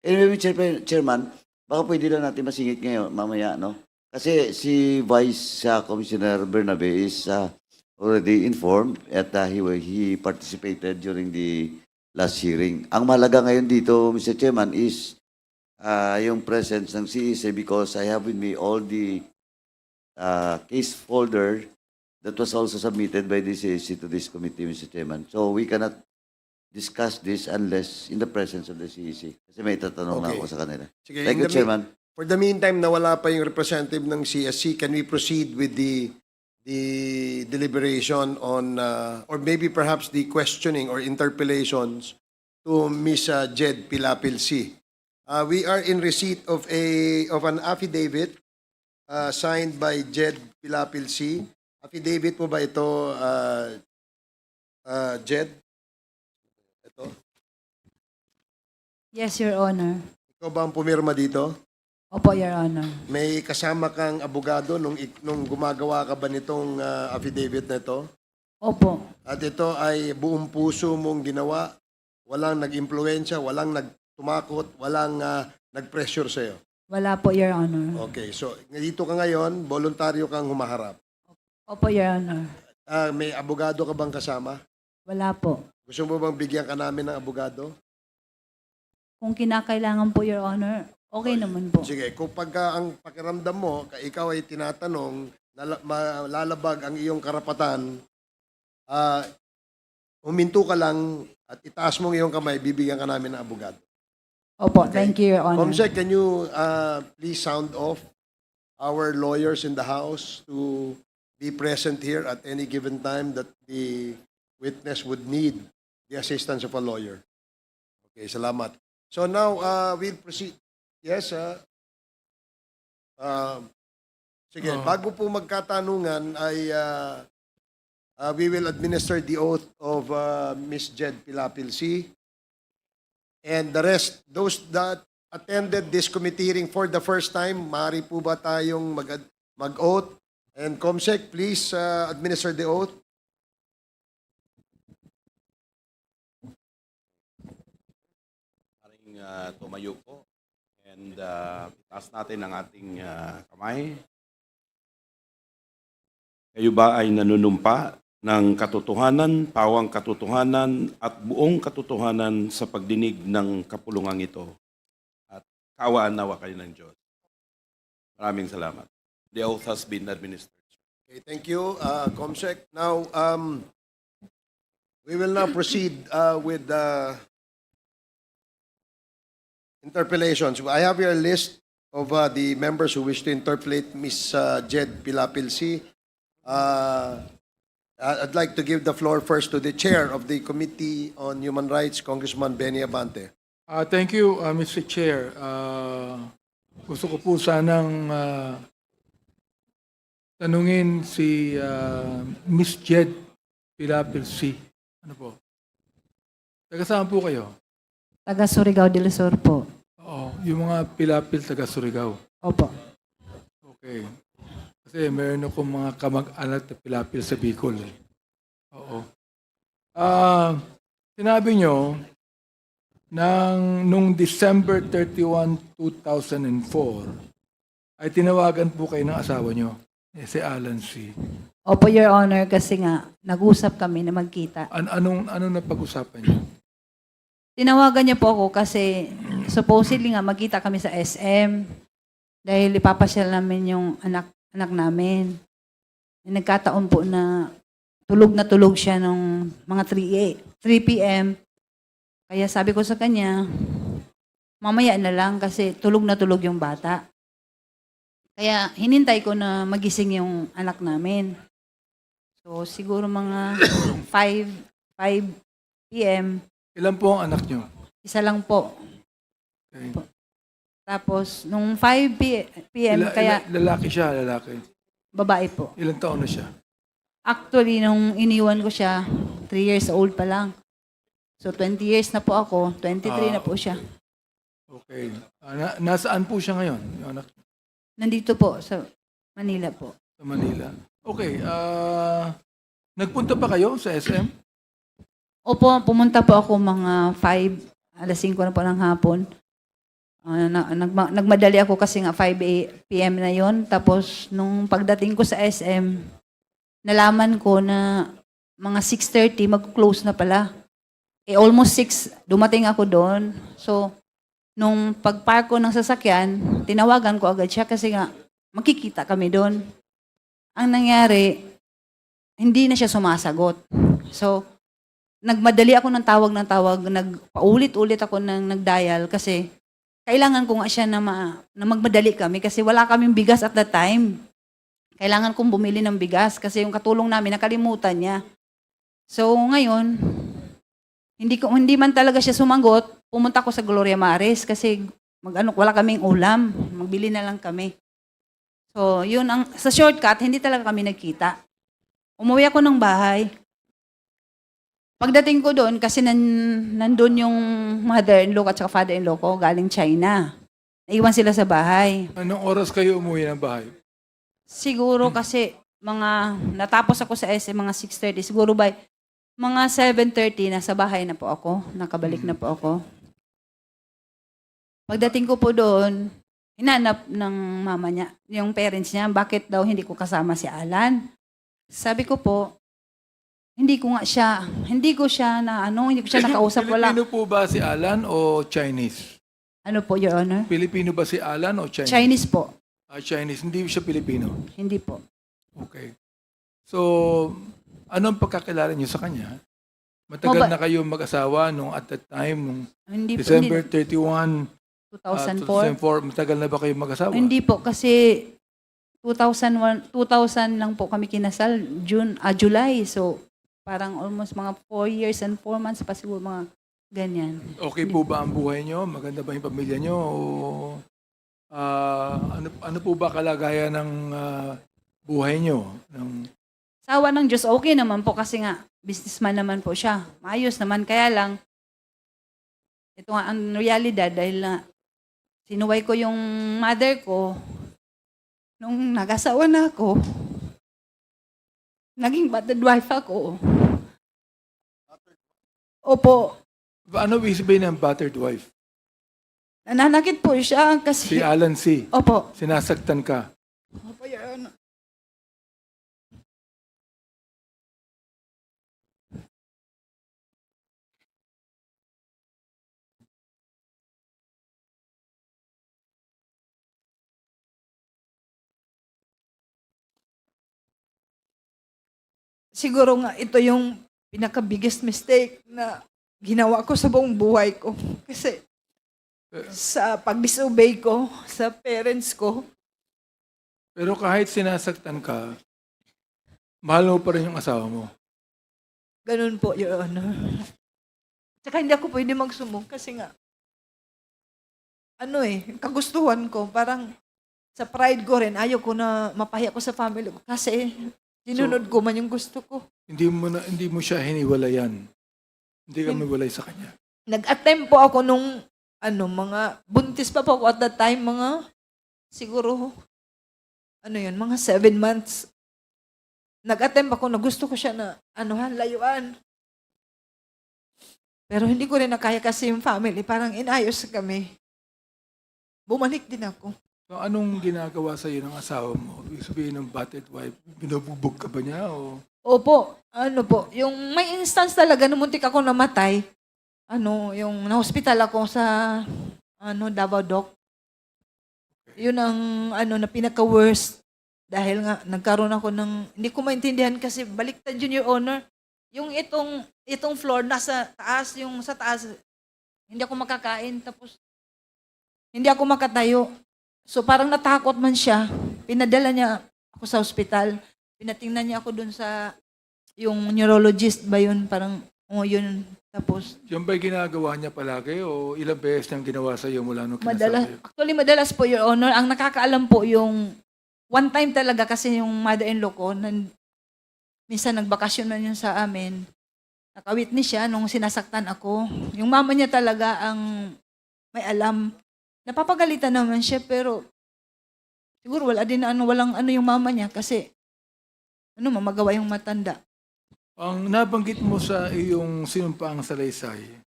Anyway, Chair, Chairman, baka pwede lang natin masingit ngayon, mamaya, no? Kasi si Vice uh, Commissioner Bernabe is uh, already informed at uh, he, he participated during the last hearing. Ang mahalaga ngayon dito, Mr. Chairman, is uh, yung presence ng CEC because I have with me all the uh, case folder that was also submitted by the CEC to this committee, Mr. Chairman. So we cannot discuss this unless in the presence of the CEC. Kasi may tatanong na Okay. ako sa kanila. Sige, Thank in you, the Chairman. For the meantime, nawala pa yung representative ng CSC. Can we proceed with the the deliberation on, uh, or maybe perhaps the questioning or interpellations to Miss uh, Jed Pilapil-C? Uh, we are in receipt of a of an affidavit uh, signed by Jed Pilapil-C. Affidavit po ba ito, uh, uh, Jed? Ito? Yes, Your Honor. Ikaw ba ang pumirma dito? Opo, Your Honor. May kasama kang abogado nung, nung gumagawa ka ba nitong ah, affidavit na ito? Opo. At ito ay buong puso mong ginawa, walang nag-impluensya, walang nagtumakot, walang ah, nag-pressure sa'yo. Wala po, Your Honor. Okay, so dito ka ngayon, voluntaryo kang humaharap. Opo, Your Honor. Ah, may abogado ka bang kasama? Wala po. Gusto mo bang bigyan ka namin ng abogado? Kung kinakailangan po, Your Honor, okay naman po. Sige, kung pagka ang pakiramdam mo, ka- ikaw ay tinatanong, nala- malalabag ang iyong karapatan, ah, huminto ka lang at itaas mo ang iyong kamay, bibigyan ka namin ng abogado. Opo, Okay. thank you, Your Honor. Comsec, can you uh, please sound off our lawyers in the House to be present here at any given time that the witness would need the assistance of a lawyer? Okay, salamat. So now, uh, we'll proceed. Yes, uh, uh, sige, Oh. bago po magkatanungan ay uh, uh, we will administer the oath of uh, Miss Jed Pilapil-C. And the rest, those that attended this committee hearing for the first time, maaari po ba tayong mag- mag-oath? And Comsec, please uh, administer the oath. Ah, tumayo po. And uh, itaas natin ang ating ah, kamay. Kayo ba ay nanunumpa ng katotohanan, pawang katotohanan at buong katotohanan sa pagdinig ng kapulungang ito? At kawaan nawa kayo ng Diyos. Maraming salamat. The oath has been administered. Okay, thank you, uh, Comsec. Now, um, we will now proceed uh, with the interpellations. I have here a list of uh, the members who wish to interpellate Ms. uh, Jed Pilapil-C. Uh, I'd like to give the floor first to the chair of the Committee on Human Rights, Congressman Benny Abante. Ah, thank you, uh, Mr. Chair. Ah, gusto ko po sanang ah, tanungin si ah, Miss Jed Pilapil C. Ano po? Taga po kayo? Taga Surigao del Sur po. Oo, yung mga Pilapil taga Surigao. Opo. Okay. Kasi meron akong mga kamag-anak na Pilapil sa Bicol. Eh. Oo. Ah, sinabi nyo, nang nung December 31, 2004, ay tinawagan po kayo ng asawa nyo, eh, si Alan C. Opo, Your Honor, kasi nga, nag-usap kami na magkita. An anong, anong napag-usapan nyo? Tinawagan niya po ako kasi supposedly nga magkita kami sa SM dahil ipapasyal namin yung anak anak namin. Nagkataon po na tulog na tulog siya nung mga 3, 3 p.m. Kaya sabi ko sa kanya, mamaya na lang kasi tulog na tulog yung bata. Kaya hinintay ko na magising yung anak namin. So siguro mga 5, 5 p.m. Ilan po ang anak nyo? Isa lang po. Okay. Tapos, nung 5 p- p.m., Ila- kaya ila- lalaki siya, lalaki. babae po. Ilang taon na siya? Actually, nung iniwan ko siya, 3 years old pa lang. So, 20 years na po ako, 23 na po siya. Okay. Ah, na, nasaan po siya ngayon? Yung anak Nandito po sa Manila po. sa Manila. Okay. ah nagpunta pa kayo sa SM? Opo, pumunta po ako mga 5, alas 5 na po ng hapon. Ah, na, nagma- nagmadali ako kasi nga 5 a- p.m. na yon Tapos, nung pagdating ko sa SM, nalaman ko na mga 6.30, mag-close na pala. Eh, almost 6, dumating ako doon. So, nung pag-park ko ng sasakyan, tinawagan ko agad siya kasi nga, makikita kami doon. Ang nangyari, hindi na siya sumasagot. So, nagmadali ako ng tawag ng tawag, nagpaulit-ulit ako ng nagdial kasi kailangan ko nga siya na, ma, na magmadali kami kasi wala kaming bigas at that time. Kailangan kong bumili ng bigas kasi yung katulong namin nakalimutan niya. So ngayon, hindi ko hindi man talaga siya sumagot, pumunta ko sa Gloria Maris kasi magano wala kaming ulam, magbili na lang kami. So, yun ang sa shortcut, hindi talaga kami nagkita. Umuwi ako ng bahay. Pagdating ko doon, kasi nan, nandun yung mother-in-law at saka father-in-law ko, galing China. Naiwan sila sa bahay. Anong oras kayo umuwi ng bahay? Siguro kasi mga, natapos ako sa SM mga 6.30, siguro by mga 7.30, nasa bahay na po ako. Nakabalik na po ako. Pagdating ko po doon, hinanap ng mama niya, yung parents niya, bakit daw hindi ko kasama si Alan. Sabi ko po, hindi ko nga siya, hindi ko siya na ano, hindi ko siya nakausap, wala. Pilipino po ba si Alan o Chinese? Ano po, Your Honor? Pilipino ba si Alan o Chinese? Chinese po, Ah, Chinese. Hindi siya Pilipino. hindi po. Okay. So, anong pagkakilala niyo sa kanya? Matagal Maba- na kayo mag-asawa nung at that time, nung Hindi po, December hindi, 31, ah, 2004. 2004. Matagal na ba kayo mag-asawa? Hindi po kasi 2001 2000 lang po kami kinasal June ah July so parang almost mga 4 years and 4 months pa siguro mga ganyan. Okay po ba ang buhay niyo? Maganda ba yung pamilya niyo? O, ah, ano, ano po ba kalagayan ng ah, buhay niyo? Ng, Sawa ng Diyos okay naman po kasi nga businessman naman po siya. Maayos naman kaya lang ito nga ang realidad dahil na sinuway ko yung mother ko nung nag-asawa na ako. Naging battered wife ako. Opo, ano ibig sabihin ng battered wife? Nananakit po siya Si kasi... Alan C. Opo. Sinasaktan ka. Opo, Your Honor. Siguro nga ito yung pinaka-biggest mistake na ginawa ko sa buong buhay ko. Kasi sa pag-disobey ko sa parents ko, Pero kahit sinasaktan ka, mahal mo pa rin yung asawa mo. Ganun po, Your Honor. Tsaka hindi ako pwede magsumbong kasi nga, ano eh, kagustuhan ko, parang sa pride ko rin, ayaw ko na mapahiya ko sa family ko kasi sinunod ko man yung gusto ko. Hindi mo na, hindi mo siya hiniwalayan. Hindi ka miwalay sa kanya. Nag-attempt po ako nung, ano, mga, buntis pa po ako at that time, mga, siguro, ano yun, mga seven months. Nag-attempt ako na gusto ko siya na, anuhan, layuan. Pero hindi ko rin nakaya kasi yung family, parang inayos kami. Bumalik din ako. So, anong ginagawa sa iyo ng asawa mo? Ibig sabihin ng battered wife, binubugbog ka ba niya? O... Opo, ano po, yung may instance talaga na muntik ako namatay. Ano, yung na-hospital ako sa ano, Davao Doc. Yun ang ano na pinaka-worst dahil nga nagkaroon ako ng hindi ko maintindihan kasi baliktad yun your honor. Yung itong itong floor nasa taas, yung sa taas hindi ako makakain tapos hindi ako makatayo. So parang natakot man siya. Pinadala niya ako sa ospital pinatingnan niya ako dun sa yung neurologist ba yun? Parang, oh, yun. Tapos, Yan ba'y ginagawa niya palagi o ilang beses niyang ginawa sa iyo mula nung madalas, actually madalas po, Your Honor, ang nakakaalam po yung, one time talaga kasi yung mother-in-law ko, nan, minsan nagbakasyon man yun sa amin, nakawitness siya nung sinasaktan ako. Yung mama niya talaga ang may alam. Napapagalitan naman siya, pero siguro wala din ano, walang ano yung mama niya kasi ano, mamagawa yung matanda. Ang nabanggit mo sa iyong sinumpaang salaysay,